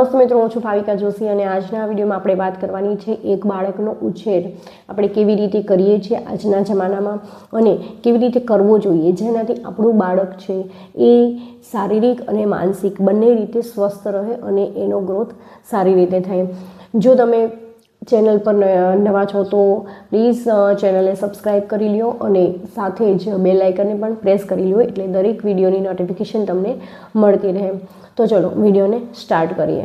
નમસ્તે મિત્રો, હું છું ભાવિકા જોશી અને આજના વિડીયોમાં આપણે વાત કરવાની છે એક બાળકનો ઉછેર. આપણે કેવી રીતે કરીએ છીએ આજના જમાનામાં અને કેવી રીતે કરવો જોઈએ? જેનાથી આપણું બાળક છે એ શારીરિક અને માનસિક બંને રીતે સ્વસ્થ રહે અને એનો ગ્રોથ સારી રીતે થાય. જો તમે ચેનલ પર નવા છો તો પ્લીઝ ચેનલને સબસ્ક્રાઈબ કરી લ્યો અને સાથે જ બે લાઇકનને પણ પ્રેસ કરી લ્યો એટલે દરેક વિડીયોની નોટિફિકેશન તમને મળતી રહે. તો ચલો, વિડીયોને સ્ટાર્ટ કરીએ.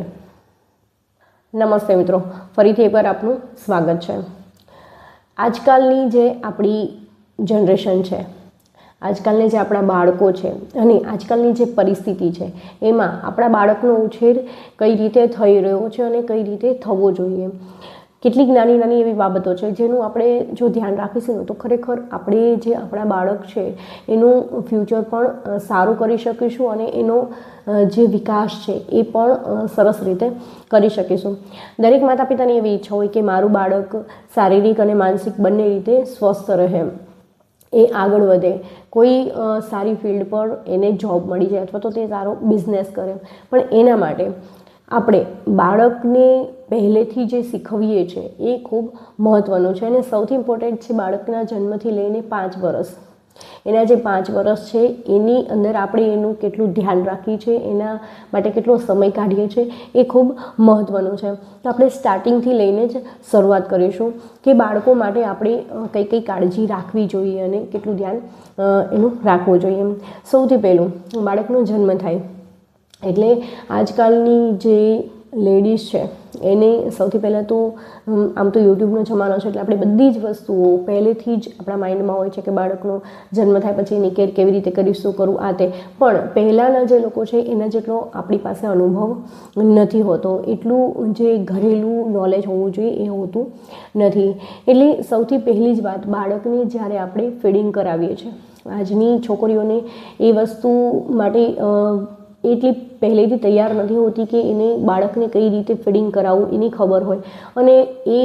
નમસ્તે મિત્રો, ફરીથી એકવાર આપનું સ્વાગત છે. આજકાલની જે આપણી જનરેશન છે, આજકાલના જે આપણા બાળકો છે અને આજકાલની જે પરિસ્થિતિ છે, એમાં આપણા બાળકનો ઉછેર કઈ રીતે થઈ રહ્યો છે અને કઈ રીતે થવો જોઈએ? કેટલીક નાની નાની એવી બાબતો છે જેનું આપણે જો ધ્યાન રાખીશું તો ખરેખર આપણે જે આપણા બાળક છે એનું ફ્યુચર પણ સારું કરી શકીશું અને એનો જે વિકાસ છે એ પણ સરસ રીતે કરી શકીશું. દરેક માતા પિતાની એવી ઈચ્છા હોય કે મારું બાળક શારીરિક અને માનસિક બંને રીતે સ્વસ્થ રહે, એ આગળ વધે. કોઈ સારી ફિલ્ડ પર એને જોબ મળી જાય અથવા તો તે સારો બિઝનેસ કરે. પણ એના માટે આપણે બાળકને પહેલેથી જે શીખવીએ છીએ એ ખૂબ મહત્ત્વનું છે અને સૌથી ઇમ્પોર્ટન્ટ છે બાળકના જન્મથી લઈને પાંચ વર્ષ એના જે પાંચ વર્ષ છે, એની અંદર આપણે એનું કેટલું ધ્યાન રાખીએ છીએ, એના માટે કેટલો સમય કાઢીએ છીએ, એ ખૂબ મહત્ત્વનું છે. તો આપણે સ્ટાર્ટિંગથી લઈને જ શરૂઆત કરીશું કે બાળકો માટે આપણે કઈ કઈ કાળજી રાખવી જોઈએ અને કેટલું ધ્યાન એનું રાખવું જોઈએ. સૌથી પહેલું, બાળકનો જન્મ થાય. એટલે આજકાલની જે લેડીઝ છે, એને સૌથી પહેલાં તો આમ તો યુટ્યુબનો જમાનો છે એટલે આપણે બધી જ વસ્તુઓ પહેલેથી જ આપણા માઇન્ડમાં હોય છે કે બાળકનો જન્મ થાય પછી એની કેર કેવી રીતે કરીશ, શું કરવું આ તે. પણ પહેલાંના જે લોકો છે, એના જેટલો આપણી પાસે અનુભવ નથી હોતો. એટલું જે ઘરેલું નોલેજ હોવું જોઈએ એ હોતું નથી. એટલે સૌથી પહેલી જ વાત, બાળકને જ્યારે આપણે ફીડિંગ કરાવીએ છીએ, આજની છોકરીઓને એ વસ્તુ માટે એટલી પહેલેથી તૈયાર નથી હોતી કે એને બાળકને કઈ રીતે ફીડિંગ કરાવવું એની ખબર હોય. અને એ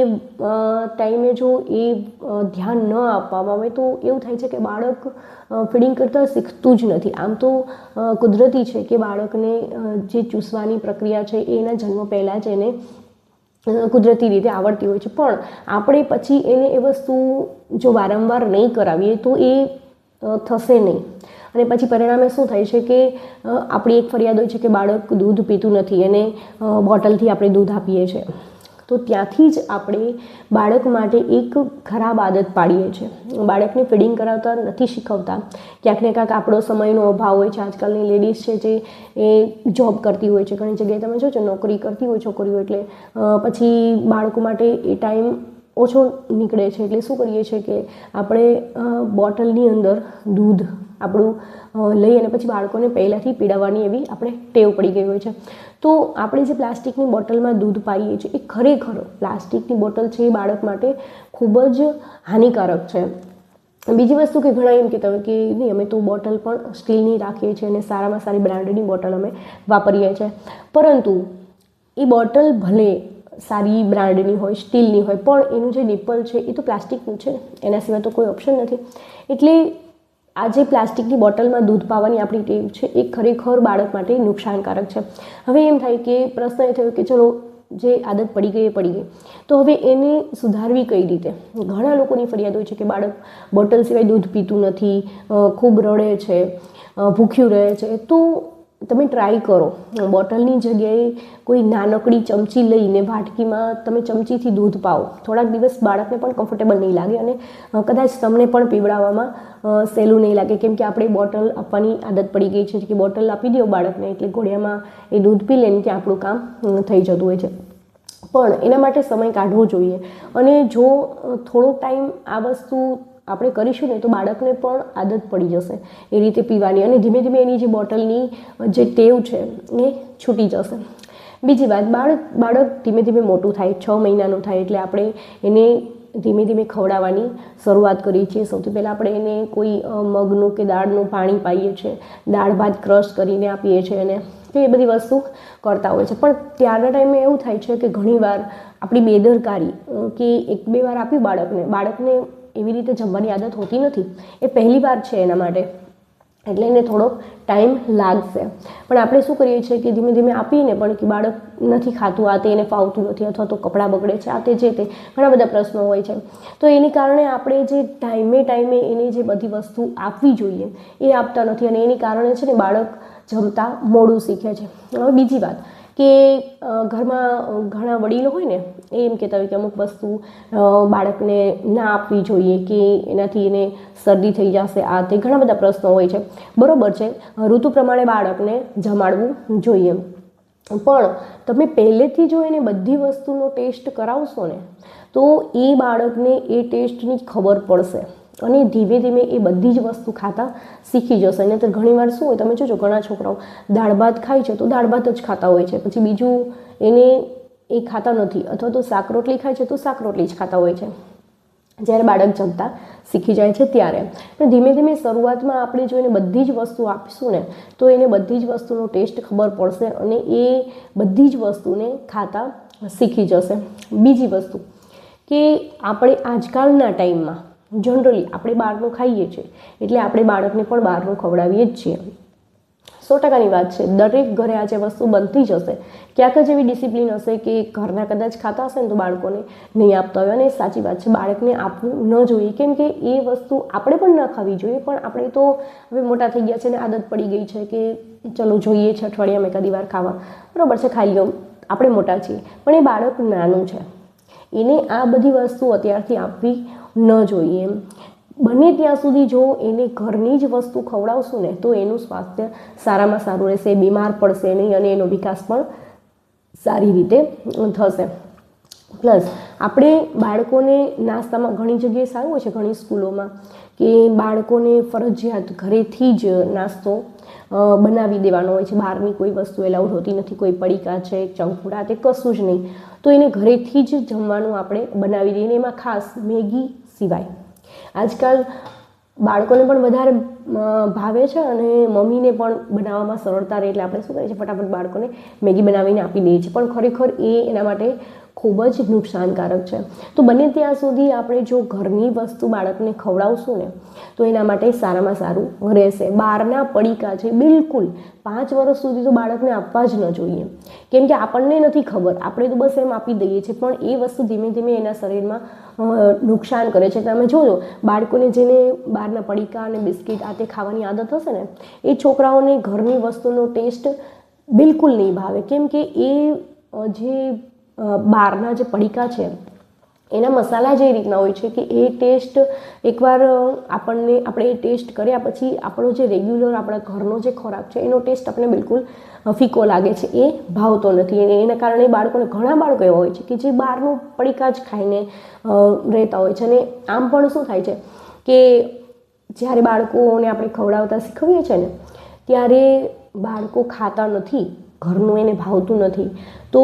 ટાઈમે જો એ ધ્યાન ન આપવામાં આવે તો એવું થાય છે કે બાળક ફીડિંગ કરતાં શીખતું જ નથી. આમ તો કુદરતી છે કે બાળકને જે ચૂસવાની પ્રક્રિયા છે એના જન્મ પહેલાં જ એને કુદરતી રીતે આવડતી હોય છે. પણ આપણે પછી એને એ વસ્તુ જો વારંવાર નહીં કરાવીએ તો એ થશે નહીં. અને પછી પરિણામે શું થાય છે કે આપણી એક ફરિયાદ હોય છે કે બાળક દૂધ પીતું નથી એને બોટલથી આપણે દૂધ આપીએ છીએ. તો ત્યાંથી જ આપણે બાળક માટે એક ખરાબ આદત પાડીએ છીએ. બાળકને ફીડિંગ કરાવતા નથી શીખવતા. ક્યાંક ને ક્યાંક આપણો સમયનો અભાવ હોય છે. આજકાલની લેડીઝ છે જે, એ જોબ કરતી હોય છે. ઘણી જગ્યાએ તમે જોજો, નોકરી કરતી હોય છોકરીઓ એટલે પછી બાળકો માટે એ ટાઈમ ઓછો નીકળે છે. એટલે શું કરીએ છીએ કે, આપણે બોટલની અંદર દૂધ આપણું લઈ અને પછી બાળકોને પહેલાંથી પીડાવવાની એવી આપણે ટેવ પડી ગઈ હોય છે. તો આપણે જે પ્લાસ્ટિકની બોટલમાં દૂધ પાઈએ છીએ, એ ખરેખર પ્લાસ્ટિકની બોટલ છે એ બાળક માટે ખૂબ જ હાનિકારક છે. બીજી વસ્તુ કે ઘણા એમ કહેતા હોય કે નહીં, અમે તો બોટલ પણ સ્ટીલની રાખીએ છીએ અને સારામાં સારી બ્રાન્ડની બોટલ અમે વાપરીએ છીએ. પરંતુ એ બોટલ ભલે સારી બ્રાન્ડની હોય, સ્ટીલની હોય, પણ એનું જે નિપલ છે એ તો પ્લાસ્ટિકનું છે. એના સિવાય તો કોઈ ઓપ્શન નથી. એટલે આ જે પ્લાસ્ટિકની બોટલમાં દૂધ પાવાની આપણી ટેવ છે, એ ખરેખર બાળક માટે નુકસાનકારક છે. હવે એમ થાય કે પ્રશ્ન એ થયો કે ચલો, જે આદત પડી ગઈ એ પડી ગઈ. તો હવે એને સુધારવી કઈ રીતે? ઘણા લોકોની ફરિયાદ હોય છે કે બાળક બોટલ સિવાય દૂધ પીતું નથી ખૂબ રડે છે ભૂખ્યું રહે છે. તો તમે ટ્રાય કરો. બોટલની જગ્યાએ કોઈ નાનકડી ચમચી લઈને વાટકીમાં તમે ચમચીથી દૂધ પાઓ. થોડાક દિવસ બાળકને પણ કમ્ફર્ટેબલ નહીં લાગે અને કદાચ તમને પણ પીવડાવવામાં સહેલું નહીં લાગે. કેમ કે આપણે બોટલ આપવાની આદત પડી ગઈ છે કે બોટલ આપી દો બાળકને એટલે ઘોડિયામાં એ દૂધ પી લે ને ત્યાં આપણું કામ થઈ જતું હોય છે. પણ એના માટે સમય કાઢવો જોઈએ. અને જો થોડોક થોડો ટાઈમ આ વસ્તુ આપણે કરીશું ને તો બાળકને પણ આદત પડી જશે. એ રીતે પીવાની અને ધીમે ધીમે એની જે બોટલની જે ટેવ છે એ છૂટી જશે. બીજી વાત, બાળક બાળક ધીમે ધીમે મોટું થાય, છ મહિનાનું થાય એટલે આપણે એને ધીમે ધીમે ખવડાવવાની શરૂઆત કરીએ છીએ. સૌથી પહેલાં આપણે એને કોઈ મગનું કે દાળનું પાણી પાઈએ છીએ, દાળ ભાત ક્રશ કરીને આપીએ છીએ અને તો એ બધી વસ્તુ કરતા હોય છે. પણ ત્યારના ટાઈમે એવું થાય છે કે ઘણીવાર આપણી બેદરકારી કે એક બે વાર આપ્યું બાળકને બાળકને એવી રીતે જમવાની આદત હોતી નથી. એ પહેલી વાર છે એના માટે. એટલે એને થોડોક ટાઈમ લાગશે. પણ આપણે શું કરીએ છીએ કે ધીમે ધીમે આપીને પણ કે બાળક નથી ખાતું, આ તે એને ફાવતું નથી અથવા તો કપડાં બગડે છે, આ તે જે તે, ઘણા બધા પ્રશ્નો હોય છે. તો એની કારણે આપણે જે ટાઈમે ટાઈમે એને જે બધી વસ્તુ આપવી જોઈએ, એ આપતા નથી અને એની કારણે છે ને બાળક જમતા મોડું શીખે છે. હવે બીજી વાત કે ઘરમાં ઘણા વડીલો હોય ને એમ કહેતા હોય કે અમુક વસ્તુ બાળકને ના આપવી જોઈએ કે એનાથી એને શરદી થઈ જશે, આ તે ઘણા બધા પ્રશ્નો હોય છે. બરાબર છે, ઋતુ પ્રમાણે બાળકને જમાડવું જોઈએ. પણ તમે પહેલેથી જો એને બધી વસ્તુનો ટેસ્ટ કરાવશો ને, તો એ બાળકને એ ટેસ્ટની ખબર પડશે. અને ધીમે ધીમે એ બધી જ વસ્તુ ખાતા શીખી જશે. અને ઘણીવાર શું હોય, તમે જોજો, ઘણા છોકરાઓ દાળ ભાત ખાય છે તો દાળ ભાત જ ખાતા હોય છે. પછી બીજું એને એ ખાતા નથી. અથવા તો શાક રોટલી ખાય છે તો શાક રોટલી જ ખાતા હોય છે. જ્યારે બાળક જમતા શીખી જાય છે ત્યારે. પણ ધીમે ધીમે શરૂઆતમાં આપણે જો એને બધી જ વસ્તુ આપીશું ને, તો એને બધી જ વસ્તુનો ટેસ્ટ ખબર પડશે અને એ બધી જ વસ્તુને ખાતા શીખી જશે. બીજી વસ્તુ કે આપણે આજકાલના ટાઈમમાં, જનરલી આપણે બહારનું ખાઈએ છીએ, એટલે આપણે બાળકને પણ બહારનું ખવડાવીએ જ છીએ. સો ટકાની વાત છે. દરેક ઘરે આ જે વસ્તુ બનતી જ હશે. ક્યાંક જ એવી ડિસિપ્લિન હશે કે ઘરના કદાચ ખાતા હશે ને તો બાળકોને નહીં આપતા હોય અને સાચી વાત છે. બાળકને આપવું ન જોઈએ. કેમ કે એ વસ્તુ આપણે પણ ન ખાવી જોઈએ, પણ આપણે તો હવે મોટા થઈ ગયા છે ને આદત પડી ગઈ છે કે ચલો જોઈએ છે અઠવાડિયામાં એકાદી વાર ખાવા. બરાબર છે, ખાઈ લો આપણે મોટા છીએ. પણ એ બાળક નાનું છે. એને આ બધી વસ્તુ અત્યારથી આપવી ન જોઈએ એમ. બને ત્યાં સુધી જો એને ઘરની જ વસ્તુ ખવડાવશું ને, તો એનું સ્વાસ્થ્ય સારામાં સારું રહેશે, બીમાર પડશે નહીં અને એનો વિકાસ પણ સારી રીતે થશે. પ્લસ, આપણે બાળકોને નાસ્તામાં ઘણી જગ્યાએ સારું હોય છે, ઘણી સ્કૂલોમાં, કે બાળકોને ફરજિયાત ઘરેથી જ નાસ્તો બનાવી દેવાનો હોય છે. બહારની કોઈ વસ્તુ એલાઉડ હોતી નથી, કોઈ પડીકા છે ચંકુડા તે કશું જ નહીં. તો એને ઘરેથી જ જમવાનું આપણે બનાવી દઈએ એમાં ખાસ મેગી સિવાય. આજકાલ બાળકોને પણ વધારે ભાવે છે અને મમ્મીને પણ બનાવવામાં સરળતા રહે એટલે આપણે શું કરીએ છીએ, ફટાફટ બાળકોને મેગી બનાવીને આપી દઈએ છીએ. પણ ખરેખર એ એના માટે ખૂબ જ નુકસાનકારક છે. તો બને ત્યાં સુધી આપણે જો ઘરની વસ્તુ બાળકને ખવડાવશું ને, તો એના માટે સારામાં સારું રહેશે. બહારના પડીકા છે, બિલકુલ પાંચ વર્ષ સુધી તો બાળકને આપવા જ ન જોઈએ. કેમ કે આપણને નથી ખબર. આપણે તો બસ એમ આપી દઈએ છીએ, પણ એ વસ્તુ ધીમે ધીમે એના શરીરમાં નુકસાન કરે છે. તમે જોજો, બાળકોને જેને બહારના પડીકા અને બિસ્કિટ આ તે ખાવાની આદત હશે ને, એ છોકરાઓને ઘરની વસ્તુનો ટેસ્ટ બિલકુલ નહીં ભાવે. કેમ કે એ જે બહારના જે પડીકા છે, એના મસાલા જે રીતના હોય છે કે એ ટેસ્ટ એકવાર આપણને, આપણે એ ટેસ્ટ કર્યા પછી આપણો જે રેગ્યુલર આપણા ઘરનો જે ખોરાક છે, એનો ટેસ્ટ આપણને બિલકુલ ફીકો લાગે છે, એ ભાવતો નથી. અને એના કારણે બાળકોને ઘણા બાળકો એવા હોય છે કે જે બહારનું પડીકા જ ખાઈને રહેતા હોય છે. અને આમ પણ શું થાય છે કે જ્યારે બાળકોને આપણે ખવડાવતા શીખવીએ છીએ ને, ત્યારે બાળકો ખાતા નથી. ઘરનું એને ભાવતું નથી. તો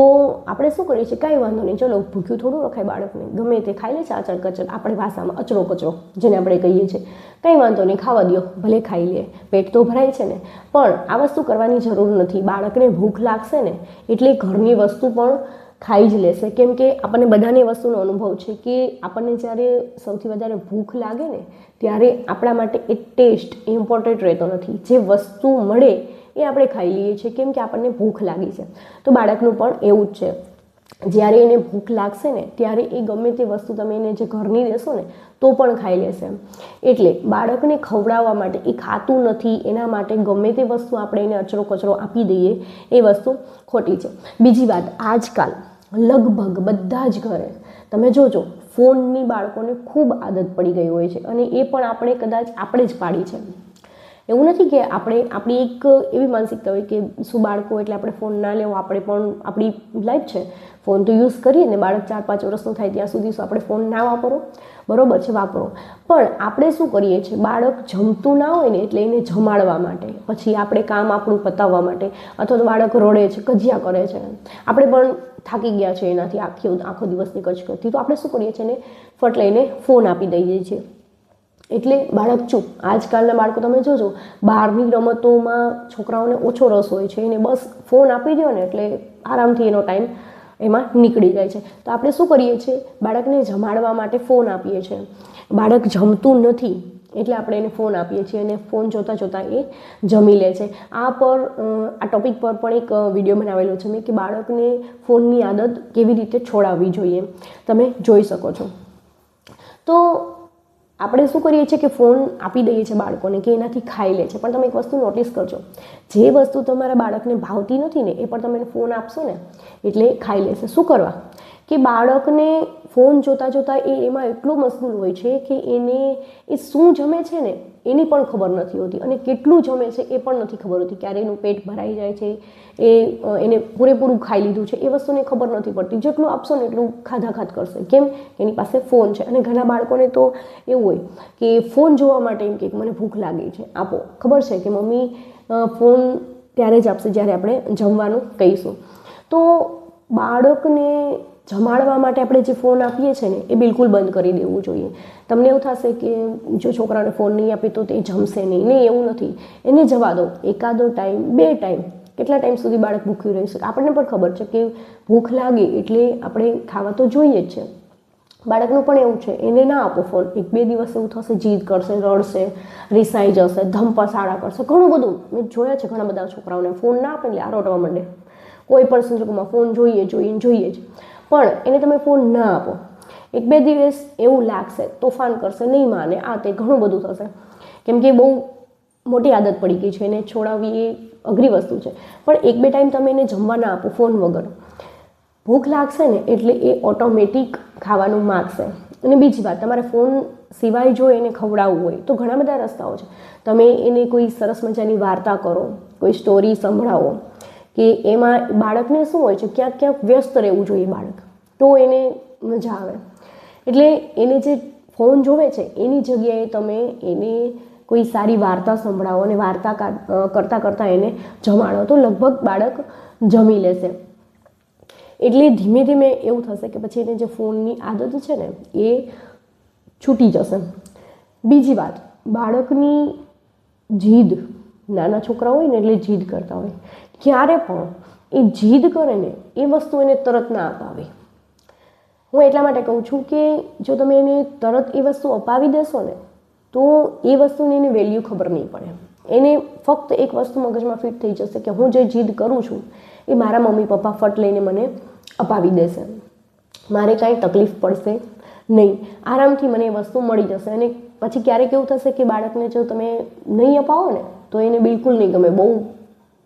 આપણે શું કરીએ છીએ? કાંઈ વાંધો નહીં. ચલો, ભૂખ્યું થોડું રખાય બાળકને. ગમે તે ખાઈ લે છે આચર કચર. આપણે ભાષામાં અચરો કચરો, જેને આપણે કહીએ છીએ. કંઈ વાંધો નહીં, ખાવા દો ભલે ખાઈ લે. પેટ તો ભરાય છે ને. પણ આ વસ્તુ કરવાની જરૂર નથી. બાળકને ભૂખ લાગશે ને, એટલે ઘરની વસ્તુ પણ ખાઈ જ લેશે. કેમ કે આપણને બધાને વસ્તુનો અનુભવ છે કે આપણને જ્યારે સૌથી વધારે ભૂખ લાગે ને, ત્યારે આપણા માટે એ ટેસ્ટ ઇમ્પોર્ટન્ટ રહેતો નથી. જે વસ્તુ મળે એ આપણે ખાઈ લઈએ છીએ, કેમ કે આપણને ભૂખ લાગી છે. તો બાળકનું પણ એવું જ છે. જ્યારે એને ભૂખ લાગશે ને, ત્યારે એ ગમે તે વસ્તુ તમે એને જે ઘરની દેશો ને, તો પણ ખાઈ લેશે. એટલે બાળકને ખવડાવવા માટે એ ખાતું નથી, એના માટે ગમે તે વસ્તુ આપણે એને અચરો કચરો આપી દઈએ, એ વસ્તુ ખોટી છે. બીજી વાત, આજકાલ લગભગ બધા જ ઘરે, તમે જોજો, ફોનની બાળકોને ખૂબ આદત પડી ગઈ હોય છે, અને એ પણ આપણે કદાચ આપણે જ પાડી છે. એવું નથી કે આપણે આપણી એક એવી માનસિકતા હોય કે શું બાળકો એટલે આપણે ફોન ના લેવો, આપણે પણ આપણી લાઈફ છે. ફોન તો યુઝ કરીએ ને બાળક ચાર, પાંચ વર્ષનું થાય ત્યાં સુધી શું આપણે ફોન ના વાપરો? બરોબર છે, વાપરો. પણ આપણે શું કરીએ છીએ? બાળક જમતું ના હોય ને એટલે એને જમાડવા માટે, પછી આપણે કામ આપણું પતાવવા માટે, અથવા તો બાળક રડે છે, કજિયા કરે છે. આપણે પણ થાકી ગયા છે એનાથી આખી, આખો દિવસની કચકચથી તો આપણે શું કરીએ છીએ એને, ફટ લઈને ફોન આપી દઈએ છીએ. એટલે બાળક ચૂપ આજકાલના બાળકો તમે જોજો, બહારની રમતોમાં છોકરાઓને ઓછો રસ હોય છે. એને બસ ફોન આપી દો ને એટલે આરામથી એનો ટાઈમ એમાં નીકળી જાય છે. તો આપણે શું કરીએ છીએ? બાળકને જમાડવા માટે ફોન આપીએ છીએ. બાળક જમતું નથી એટલે આપણે એને ફોન આપીએ છીએ અને ફોન જોતાં જોતાં એ જમી લે છે. આ પર આ ટોપિક પર પણ એક વીડિયો બનાવેલો છે મેં કે બાળકને ફોનની આદત કેવી રીતે છોડાવવી જોઈએ. તમે જોઈ શકો છો. તો આપણે શું કરીએ છીએ કે ફોન આપી દઈએ છીએ બાળકોને કે એનાથી ખાઈ લે છે. પણ તમે એક વસ્તુ નોટિસ કરજો, જે વસ્તુ તમારા બાળકને ભાવતી નથી ને એ પણ તમે ફોન આપશો ને, એટલે ખાઈ લેશે. શું કરવા? કે બાળકને ફોન જોતાં જોતાં એ એમાં એટલો મશગુલ હોય છે કે એને એ શું જમે છે ને, એની પણ ખબર નથી હોતી અને કેટલું જમે છે એ પણ નથી ખબર હોતી. ક્યારે એનું પેટ ભરાઈ જાય છે, એ એને પૂરેપૂરું ખાઈ લીધું છે, એ વસ્તુને ખબર નથી પડતી. જેટલું આપશો ને એટલું ખાધા ખાધ કરશે. કેમ? એની પાસે ફોન છે. અને ઘણા બાળકોને તો એવું હોય કે ફોન જોવા માટે એમ કે મને ભૂખ લાગી છે. આપો. ખબર છે કે મમ્મી ફોન ત્યારે જ આપશે જ્યારે આપણે જમવાનું કહીશું. તો બાળકને જમાડવા માટે આપણે જે ફોન આપીએ છીએ ને, એ બિલકુલ બંધ કરી દેવું જોઈએ. તમને એવું થશે કે જો છોકરાને ફોન નહીં આપે તો તે જમશે નહીં. નહીં, એવું નથી. એને જવા દો. એકાદો ટાઈમ, બે ટાઈમ, કેટલા ટાઈમ સુધી બાળક ભૂખ્યું રહી શકે? આપણને પણ ખબર છે કે ભૂખ લાગે એટલે આપણે ખાવા તો જોઈએ જ છે. બાળકનું પણ એવું છે, એને ના આપો ફોન. એક બે દિવસ એવું થશે, જીદ કરશે, રડશે, રિસાઈ જશે ધમપસાડા કરશે. ઘણું બધું. મેં જોયા છે ઘણા બધા છોકરાઓને. ફોન ના આપે એટલે આ રડવા માંડે. કોઈ પણ સંજોગોમાં ફોન જોઈએ જોઈએ જોઈએ જ. પણ એને તમે ફોન ના આપો. એક બે દિવસ એવું લાગશે, તોફાન કરશે, નહીં માને, આ તે ઘણું બધું થશે. કેમ કે બહુ મોટી આદત પડી ગઈ છે એને છોડાવવી એ અઘરી વસ્તુ છે. પણ એક બે ટાઈમ તમે એને જમવા ના આપો ફોન વગર. ભૂખ લાગશે ને એટલે એ ઓટોમેટિક ખાવાનું માગશે. અને બીજી વાત, તમારે ફોન સિવાય જો એને ખવડાવવું હોય, તો ઘણા બધા રસ્તાઓ છે. તમે એને કોઈ સરસ મજાની વાર્તા કરો, કોઈ સ્ટોરી સંભળાવો કે એમાં બાળકને શું હોય છે? ક્યાંક ક્યાંક વ્યસ્ત રહેવું જોઈએ બાળક. તો એને મજા આવે. એટલે એને જે ફોન જોવે છે, એની જગ્યાએ તમે એને કોઈ સારી વાર્તા સંભળાવો અને વાર્તા કરતાં કરતાં એને જમાડો તો લગભગ બાળક જમી લેશે. એટલે ધીમે ધીમે એવું થશે કે પછી એને જે ફોનની આદત છે ને, એ છૂટી જશે. બીજી વાત, બાળકની જીદ, નાના છોકરા હોય ને એટલે જીદ કરતા હોય. ક્યારે પણ એ જીદ કરે ને એ વસ્તુ એને તરત ના અપાવી. હું એટલા માટે કહું છું કે જો તમે એને તરત એ વસ્તુ અપાવી દેશો ને, તો એ વસ્તુની એને વેલ્યુ ખબર નહીં પડે. એને ફક્ત એક વસ્તુ મગજમાં ફિટ થઈ જશે કે હું જે જીદ કરું છું, એ મારા મમ્મી પપ્પા ફટ લઈને મને અપાવી દેશે. મારે કાંઈ તકલીફ પડશે નહીં. આરામથી મને એ વસ્તુ મળી જશે અને પછી ક્યારેક એવું થશે કે બાળકને જો તમે નહીં અપાવો ને, તો એને બિલકુલ નહીં ગમે. બહુ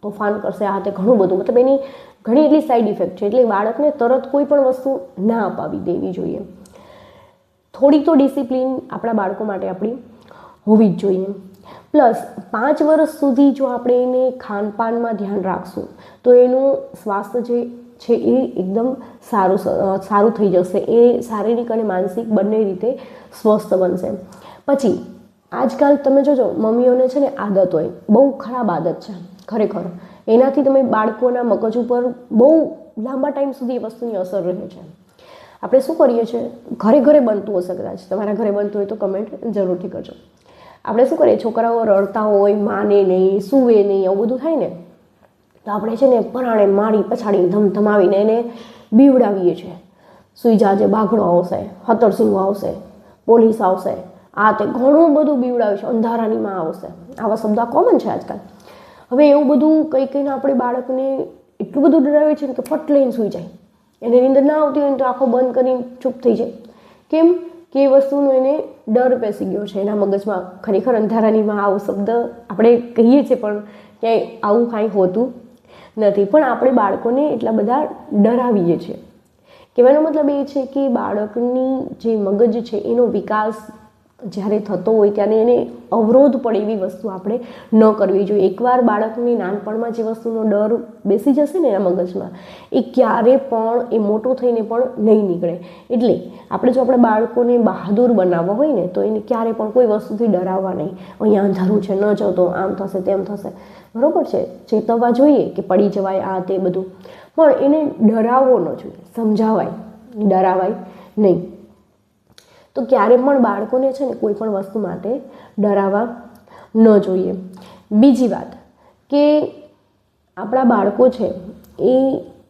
તોફાન કરશે, આ તે ઘણું બધું. મતલબ એની ઘણી એટલી સાઈડ ઇફેક્ટ છે. એટલે બાળકને તરત કોઈ પણ વસ્તુ ના અપાવી દેવી જોઈએ. થોડી તો ડિસિપ્લિન આપણા બાળકો માટે આપણી હોવી જ જોઈએ. પ્લસ પાંચ વર્ષ સુધી જો આપણે એને ખાનપાનમાં ધ્યાન રાખશું, તો એનું સ્વાસ્થ્ય જે છે એ એકદમ સારું સારું થઈ જશે. એ શારીરિક અને માનસિક બંને રીતે સ્વસ્થ બનશે. પછી, આજકાલ તમે જોજો, મમ્મીઓને છે ને આદત હોય. બહુ ખરાબ આદત છે. ખરેખર. એનાથી તમે બાળકોના મગજ ઉપર બહુ લાંબા ટાઈમ સુધી એ વસ્તુની અસર રહે છે. આપણે શું કરીએ છીએ? ઘરે ઘરે બનતું હશે કદાચ. તમારા ઘરે બનતું હોય તો કમેન્ટ જરૂરથી કરજો. આપણે શું કરીએ? છોકરાઓ રડતા હોય, માને નહીં, સૂવે નહીં, આવું બધું થાય ને, તો આપણે છે ને પરાણે મારી પછાડી ધમધમાવીને એને બીવડાવીએ છીએ. સુઈ જાજે, બાઘડો આવશે હતરસિંહ આવશે, પોલીસ આવશે. આ તે ઘણું બધું બીવડાવ્યું છે. અંધારાની માં આવશે. આવા શબ્દો કોમન છે આજકાલ. હવે એવું બધું કંઈ કહીને આપણે બાળકને એટલું બધું ડરાવે છે ને કે ફટ લઈને સૂઈ જાય. એને નીંદર ના આવતી હોય ને તો આંખો બંધ કરીને ચૂપ થઈ જાય. કેમ કે એ વસ્તુનો એને ડર બેસી ગયો છે. એના મગજમાં ખરેખર અંધારાની માં આવો શબ્દ આપણે કહીએ છીએ પણ ક્યાંય આવું કાંઈ હોતું નથી. પણ આપણે બાળકોને એટલા બધા ડરાવીએ છીએ. કહેવાનો મતલબ એ છે કે બાળકની જે મગજ છે એનો વિકાસ જ્યારે થતો હોય ત્યારે એને અવરોધ પડે એવી વસ્તુ આપણે ન કરવી જોઈએ. એકવાર બાળકની નાનપણમાં જે વસ્તુનો ડર બેસી જશે ને એના મગજમાં, એ ક્યારે પણ એ મોટો થઈને પણ નહીં નીકળે. એટલે આપણે જો આપણે બાળકોને બહાદુર બનાવવા હોય ને, તો એને ક્યારે પણ કોઈ વસ્તુથી ડરાવવા નહીં. અહીંયા અંધારું છે, ન જતો આમ થશે, તેમ થશે. બરાબર છે? ચેતવવા જોઈએ કે પડી જવાય આ તે બધું. પણ એને ડરાવવો ન જોઈએ. સમજાવાય? ડરાવાય નહીં. તો ક્યારે પણ બાળકોને છે ને કોઈ પણ વસ્તુ માટે ડરાવવા ન જોઈએ. બીજી વાત કે આપણા બાળકો છે એ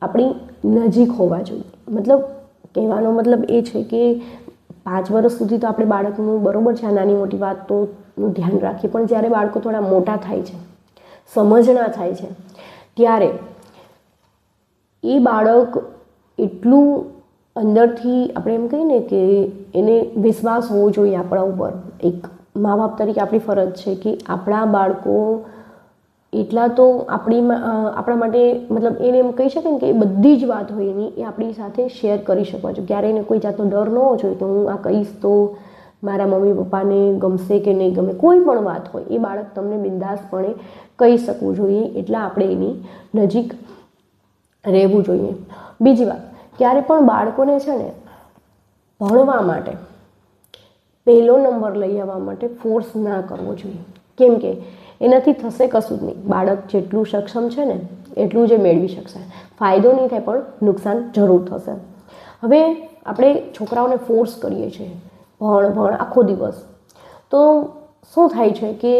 આપણી નજીક હોવા જોઈએ. મતલબ કહેવાનો મતલબ એ છે કે પાંચ વર્ષ સુધી તો આપણે બાળકનું બરોબર છે આ નાની મોટી વાત તો ધ્યાન રાખીએ. પણ જ્યારે બાળકો થોડા મોટા થાય છે સમજણા થાય છે, ત્યારે એ બાળક એટલું અંદરથી આપણે એમ કહીએ ને કે એને વિશ્વાસ હોવો જોઈએ આપણા ઉપર. એક મા બાપ તરીકે આપણી ફરજ છે કે આપણા બાળકો એટલા તો આપણી આપણા માટે મતલબ એને એમ કહી શકે ને કે બધી જ વાત હોય એની, એ આપણી સાથે શેર કરી શકવા જોઈએ. ક્યારે એને કોઈ જાતનો ડર ન હોવો જોઈએ કે હું આ કહીશ તો મારા મમ્મી પપ્પાને ગમશે કે નહીં ગમે. કોઈ પણ વાત હોય, એ બાળક તમને બિંદાસપણે કહી શકવું જોઈએ. એટલા આપણે એની નજીક રહેવું જોઈએ. બીજી વાત ક્યારે પણ બાળકોને છે ને ભણવા માટે, પહેલો નંબર લઈ આવવા માટે ફોર્સ ના કરવો જોઈએ. કેમ કે એનાથી થશે કશું જ નહીં. બાળક જેટલું સક્ષમ છે ને, એટલું જ મેળવી શકશે. ફાયદો નહીં થાય, પણ નુકસાન જરૂર થશે. હવે આપણે છોકરાઓને ફોર્સ કરીએ છીએ. ભણ ભણ, આખો દિવસ. તો શું થાય છે કે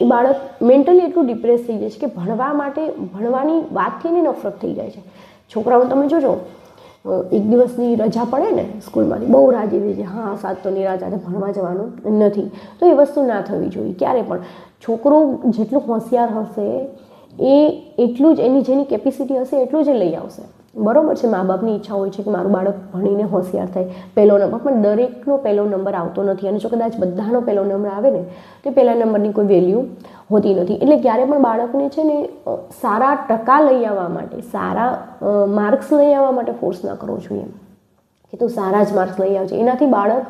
એ બાળક મેન્ટલી એટલું ડિપ્રેસ થઈ જાય છે કે ભણવા માટે, ભણવાની વાતથી એની નફરત થઈ જાય છે. છોકરાઓ તમે જોજો એક દિવસની રજા પડે ને સ્કૂલમાંથી, બહુ રાજી થઈ જાય હા સાત તો નિરાજ ભણવા જવાનું નથી. તો એ વસ્તુ ના થવી જોઈએ. ક્યારે પણ છોકરો જેટલું હોશિયાર હશે, એ એટલું જ, એની જેની કેપેસિટી હશે, એટલું જ લઈ આવશે. બરાબર છે મા બાપની ઈચ્છા હોય છે કે મારું બાળક ભણીને હોશિયાર થાય. પહેલો નંબર, પણ દરેકનો પહેલો નંબર આવતો નથી. અને જો કદાચ બધાનો પહેલો નંબર આવે ને, તો પહેલા નંબરની કોઈ વેલ્યુ હોતી નથી. એટલે ક્યારે પણ બાળકને છે ને સારા ટકા લઈ આવવા માટે, સારા માર્ક્સ લઈ આવવા માટે ફોર્સ ના કરવો જોઈએ કે તું સારા જ માર્ક્સ લઈ આવજે. એનાથી બાળક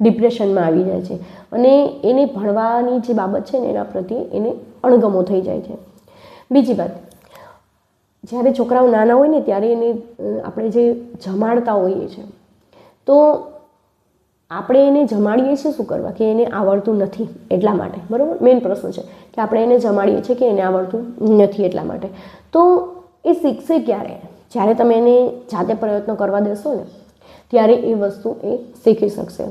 ડિપ્રેશનમાં આવી જાય છે. અને એને ભણવાની જે બાબત છે ને, એના પ્રત્યે એને અણગમો થઈ જાય છે. બીજી વાત, જ્યારે છોકરાઓ નાના હોય ને, ત્યારે એને આપણે જે જમાડતા હોઈએ છીએ તો આપણે એને જમાડીએ છીએ શું કરવા? કે એને આવડતું નથી એટલા માટે. બરાબર? મેઇન પ્રશ્ન છે કે આપણે એને જમાડીએ છીએ કે એને આવડતું નથી એટલા માટે. તો એ શીખશે ક્યારે? જ્યારે તમે એને જાતે પ્રયત્ન કરવા દેશો ને, ત્યારે એ વસ્તુ એ શીખી શકશે.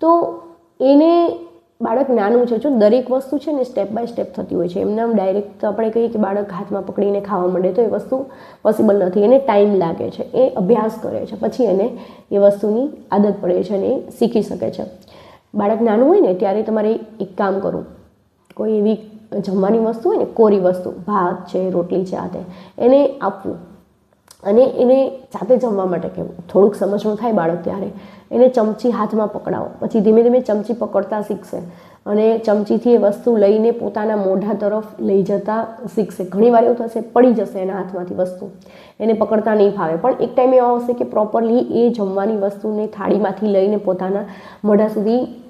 તો એને બાળક નાનું છે જો દરેક વસ્તુ છે ને સ્ટેપ બાય સ્ટેપ થતી હોય છે. એમને આમ ડાયરેક્ટ આપણે કહીએ કે બાળક હાથમાં પકડીને ખાવા માંડે તો એ વસ્તુ પોસિબલ નથી. એને ટાઈમ લાગે છે. એ અભ્યાસ કરે છે. પછી એને એ વસ્તુની આદત પડે છે અને એ શીખી શકે છે. બાળક નાનું હોય ને ત્યારે તમારે એક કામ કરવું કોઈ એવી જમવાની વસ્તુ હોય ને, કોરી વસ્તુ, ભાત છે, રોટલી છે, આ તે, એને આપવું. અને એને જાતે જમવા માટે કહેવું. થોડુંક સમજણું થાય બાળક ત્યારે. એને ચમચી હાથમાં પકડાવો. પછી ધીમે ધીમે ચમચી પકડતા શીખશે. અને ચમચીથી એ વસ્તુ લઈને પોતાના મોઢા તરફ લઈ જતા શીખશે. ઘણીવાર એવું થશે, પડી જશે એના હાથમાંથી વસ્તુ. એને પકડતા નહીં ફાવે. પણ એક ટાઈમ એવો આવશે કે પ્રોપરલી એ જમવાની વસ્તુને થાળીમાંથી લઈને પોતાના મોઢા સુધી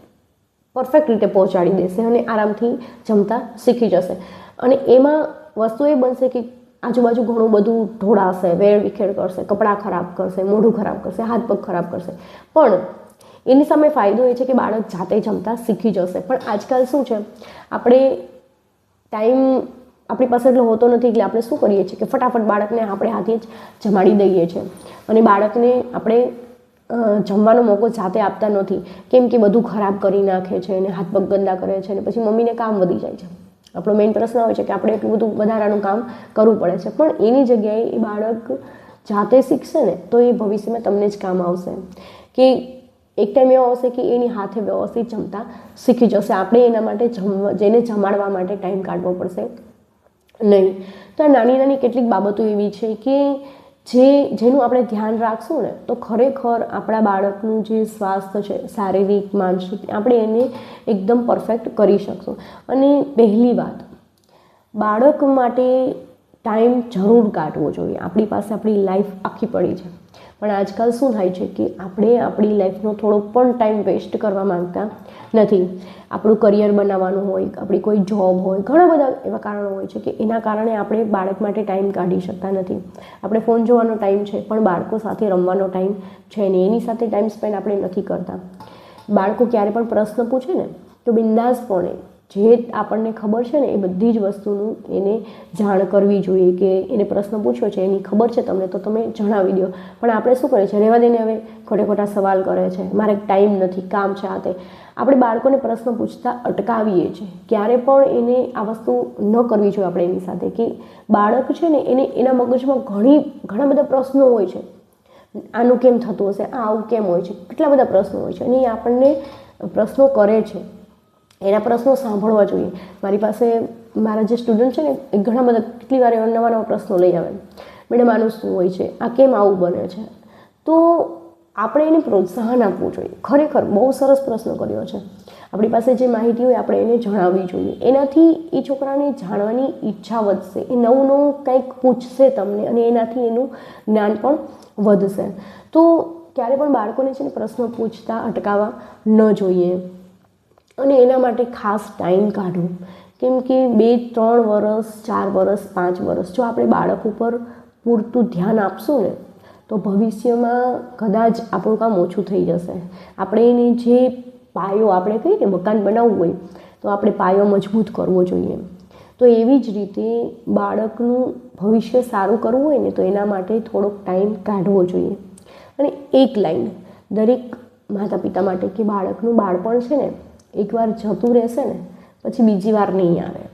પરફેક્ટ રીતે પહોંચાડી દેશે અને આરામથી જમતા શીખી જશે. અને એમાં વસ્તુ એ બનશે કે આજુબાજુ ઘણું બધું ઢોળાશે, વેર વિખેર કરશે, કપડાં ખરાબ કરશે, મોઢું ખરાબ કરશે, હાથ પગ ખરાબ કરશે. પણ એની સામે ફાયદો એ છે કે બાળક જાતે જમતા શીખી જશે. પણ આજકાલ શું છે? આપણે ટાઈમ આપણી પાસે એટલો હોતો નથી એટલે આપણે શું કરીએ છીએ કે ફટાફટ બાળકને આપણે હાથે જ જમાડી દઈએ છીએ. અને બાળકને આપણે જમવાનો મોકો જાતે આપતા નથી. કેમ કે બધું ખરાબ કરી નાખે છે અને હાથ પગ ગંદા કરે છે અને પછી મમ્મીને કામ વધી જાય છે. આપણો મેઇન પ્રશ્ન હોય છે કે આપણે એટલું બધું વધારાનું કામ કરવું પડે છે. પણ એની જગ્યાએ એ બાળક જાતે શીખશે ને, તો એ ભવિષ્યમાં તમને જ કામ આવશે. કે એક ટાઈમ એવો આવશે કે એની હાથે વ્યવસ્થિત જમતા શીખી જશે. આપણે એના માટે જમવા જેને જમાડવા માટે ટાઈમ કાઢવો પડશે. નહીં. તો આ નાની નાની કેટલીક બાબતો એવી છે કે જે જેનું આપણે ધ્યાન રાખશું ને, તો ખરેખર આપણા બાળકનું જે સ્વાસ્થ્ય છે, શારીરિક, માનસિક, આપણે એને એકદમ પરફેક્ટ કરી શકશું. અને પહેલી વાત, બાળક માટે ટાઈમ જરૂર કાઢવો જોઈએ. આપણી પાસે આપણી લાઈફ આખી પડી છે. પણ આજકાલ શું થાય છે કે આપણે આપણી લાઈફનો થોડો પણ ટાઈમ વેસ્ટ કરવા માંગતા નથી. આપણું કરિયર બનાવવાનું હોય, આપણી કોઈ જોબ હોય, ઘણા બધા એવા કારણો હોય છે કે એના કારણે આપણે બાળક માટે ટાઈમ કાઢી શકતા નથી. આપણે ફોન જોવાનો ટાઈમ છે, પણ બાળકો સાથે રમવાનો ટાઈમ છે ને એની સાથે ટાઈમ સ્પેન્ડ આપણે નથી કરતા. બાળકો ક્યારે પણ પ્રશ્ન પૂછે ને, તો બિંદાસપણે જે આપણને ખબર છે ને એ બધી જ વસ્તુનું એને જાણ કરવી જોઈએ કે એને પ્રશ્ન પૂછ્યો છે, એની ખબર છે તમને, તો તમે જણાવી દો. પણ આપણે શું કરીએ? છીએ રહેવા દઈને હવે ખોટે ખોટા સવાલ કરે છે. મારે ટાઈમ નથી, કામ છે આ તે. આપણે બાળકોને પ્રશ્ન પૂછતા અટકાવીએ છીએ. ક્યારે પણ એને આ વસ્તુ ન કરવી જોઈએ આપણે એની સાથે કે બાળક છે ને એને એના મગજમાં ઘણી, ઘણા બધા પ્રશ્નો હોય છે. આનું કેમ થતું હશે? આ આવું કેમ હોય છે? કેટલા બધા પ્રશ્નો હોય છે? અને એ આપણને પ્રશ્નો કરે છે. એના પ્રશ્નો સાંભળવા જોઈએ. મારી પાસે મારા જે સ્ટુડન્ટ છે ને, એ ઘણા બધા કેટલી વાર એવા નવા નવા પ્રશ્નો લઈ આવે. મેડમ, આનું શું હોય છે? આ કેમ આવું બને છે? તો આપણે એને પ્રોત્સાહન આપવું જોઈએ. ખરેખર બહુ સરસ પ્રશ્ન કર્યો છે. આપણી પાસે જે માહિતી હોય, આપણે એને જણાવવી જોઈએ. એનાથી એ છોકરાને જાણવાની ઈચ્છા વધશે. એ નવું નવું કંઈક પૂછશે તમને અને એનાથી એનું જ્ઞાન પણ વધશે. તો ક્યારે પણ બાળકોને છે ને પ્રશ્ન પૂછતા, અટકાવવા ન જોઈએ. અને એના માટે ખાસ ટાઈમ કાઢવો. કેમ કે બે, ત્રણ વરસ, ચાર વરસ, પાંચ વરસ, જો આપણે બાળક ઉપર પૂરતું ધ્યાન આપશું ને, તો ભવિષ્યમાં કદાચ આપણું કામ ઓછું થઈ જશે. આપણે એને જે પાયો આપણે કહીએ ને, મકાન બનાવવું હોય, તો આપણે પાયો મજબૂત કરવો જોઈએ. તો એવી જ રીતે બાળકનું ભવિષ્ય સારું કરવું હોય ને, તો એના માટે થોડોક ટાઈમ કાઢવો જોઈએ. અને એક લાઈન, દરેક માતા પિતા માટે કે બાળકનું બાળપણ છે ને એકવાર જતું રહેશે ને, પછી બીજી વાર નહીં આવે.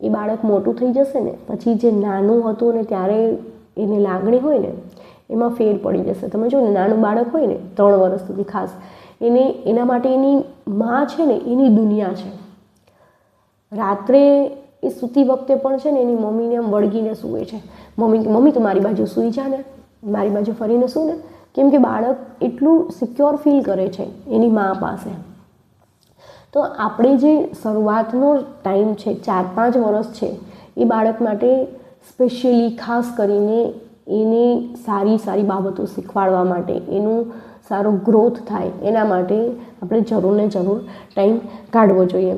એ બાળક મોટું થઈ જશે ને, પછી જે નાનું હતું ને ત્યારે એને લાગણી હોય ને, એમાં ફેર પડી જશે. તમે જો નાનું બાળક હોય ને, ત્રણ વર્ષ સુધી ખાસ, એને, એના માટે એની માં છે ને, એની દુનિયા છે. રાત્રે એ સૂતી વખતે પણ છે ને, એની મમ્મીને આમ વળગીને સૂવે છે. મમ્મી મમ્મી, તો મારી બાજુ સૂઈ જા ને, મારી બાજુ ફરીને સૂ ને. કેમ કે બાળક એટલું સિક્યોર ફીલ કરે છે એની મા પાસે. તો આપણે જે શરૂઆતનો ટાઈમ છે ચાર પાંચ વર્ષ છે, એ બાળક માટે સ્પેશિયલી ખાસ કરીને એને સારી સારી બાબતો શીખવાડવા માટે, એનું સારો ગ્રોથ થાય, એના માટે આપણે જરૂર ને જરૂર ટાઈમ કાઢવો જોઈએ.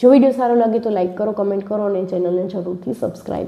જો વીડિયો સારો લાગે તો લાઈક કરો, કમેન્ટ કરો અને ચેનલને જરૂરથી સબસ્ક્રાઈબ